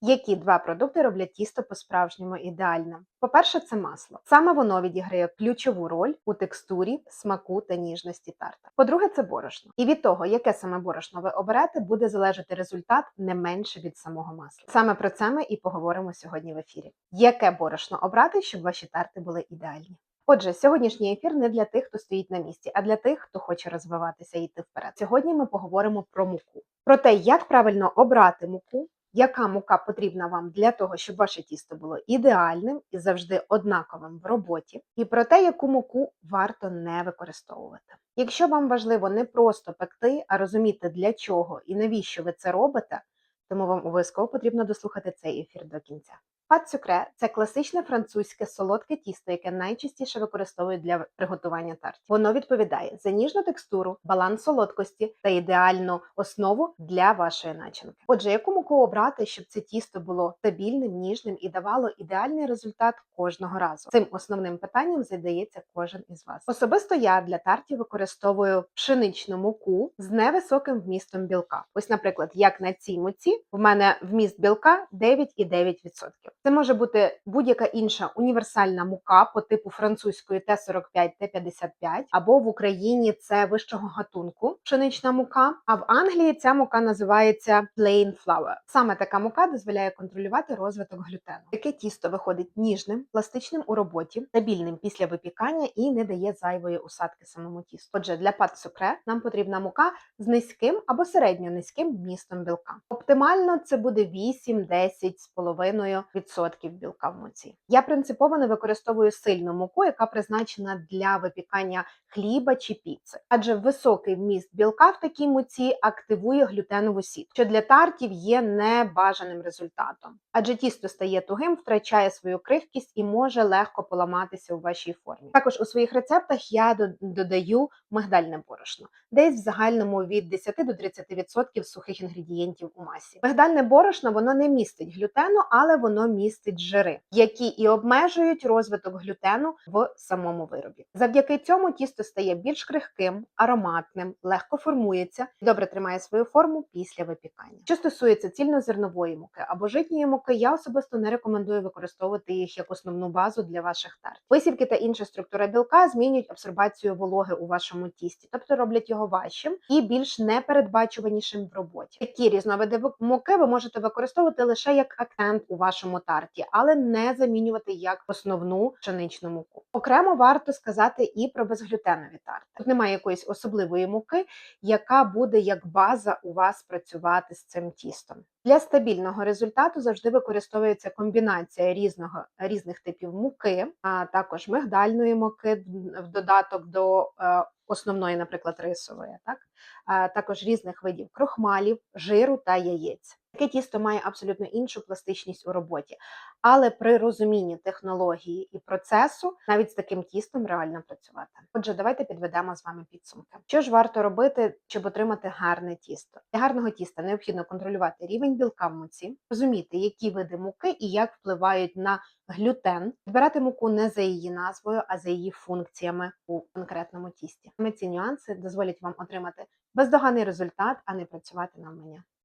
Які два продукти роблять тісто по-справжньому ідеальним? По-перше, це масло. Саме воно відіграє ключову роль у текстурі, смаку та ніжності тарта. По-друге, це борошно. І від того, яке саме борошно ви оберете, буде залежати результат не менше від самого масла. Саме про це ми і поговоримо сьогодні в ефірі. Яке борошно обрати, щоб ваші тарти були ідеальні? Отже, сьогоднішній ефір не для тих, хто стоїть на місці, а для тих, хто хоче розвиватися і йти вперед. Сьогодні ми поговоримо про муку, про те, як правильно обрати муку, яка мука потрібна вам для того, щоб ваше тісто було ідеальним і завжди однаковим в роботі, і про те, яку муку варто не використовувати. Якщо вам важливо не просто пекти, а розуміти для чого і навіщо ви це робите, тому вам обов'язково потрібно дослухати цей ефір до кінця. Пат сюкре це класичне французьке солодке тісто, яке найчастіше використовують для приготування тартів. Воно відповідає за ніжну текстуру, баланс солодкості та ідеальну основу для вашої начинки. Отже, яку муку обрати, щоб це тісто було стабільним, ніжним і давало ідеальний результат кожного разу? Цим основним питанням задається кожен із вас. Особисто я для тартів використовую пшеничну муку з невисоким вмістом білка. Ось, наприклад, як на цій муці, в мене вміст білка 9,9%. Це може бути будь-яка інша універсальна мука по типу французької Т45, Т55, або в Україні це вищого гатунку пшенична мука. А в Англії ця мука називається plain flour. Саме така мука дозволяє контролювати розвиток глютену. Таке тісто виходить ніжним, пластичним у роботі, стабільним після випікання і не дає зайвої усадки самому тісту. Отже, для пат сукре нам потрібна мука з низьким або середньо низьким вмістом білка. Оптимально це буде 8-10 з половиною відсотків білка в муці. Я принципово не використовую сильну муку, яка призначена для випікання хліба чи піци, адже високий вміст білка в такій муці активує глютенову сітку, що для тартів є небажаним результатом. Адже тісто стає тугим, втрачає свою кривкість і може легко поламатися у вашій формі. Також у своїх рецептах я до- додаю мигдальне борошно, десь в загальному від 10 до 30% сухих інгредієнтів у масі. Мигдальне борошно воно не містить глютену, але воно містить жири, які і обмежують розвиток глютену в самому виробі. Завдяки цьому тісто стає більш крихким, ароматним, легко формується і добре тримає свою форму після випікання. Що стосується цільнозернової муки або житньої муки, я особисто не рекомендую використовувати їх як основну базу для ваших тарт. Висівки та інша структура білка змінюють абсорбацію вологи у вашому тісті, тобто роблять його важчим і більш непередбачуванішим в роботі. Такі різновиди ви- муки ви можете використовувати лише як акцент у вашому тарті, але не замінювати як основну пшеничну муку. Окремо варто сказати і про безглютенові тарти. Тут немає якоїсь особливої муки, яка буде як база у вас працювати з цим тістом. Для стабільного результату завжди використовується комбінація різного різних типів муки, а також мигдальної муки в додаток до е, основної, наприклад, рисової, так а також різних видів крохмалів, жиру та яєць. Таке тісто має абсолютно іншу пластичність у роботі, але при розумінні технології і процесу навіть з таким тістом реально працювати. Отже, давайте підведемо з вами підсумки. Що ж варто робити, щоб отримати гарне тісто? Для гарного тіста необхідно контролювати рівень білка в муці, розуміти, які види муки і як впливають на глютен, підбирати муку не за її назвою, а за її функціями у конкретному тісті. Саме ці нюанси дозволять вам отримати бездоганний результат, а не працювати на мене.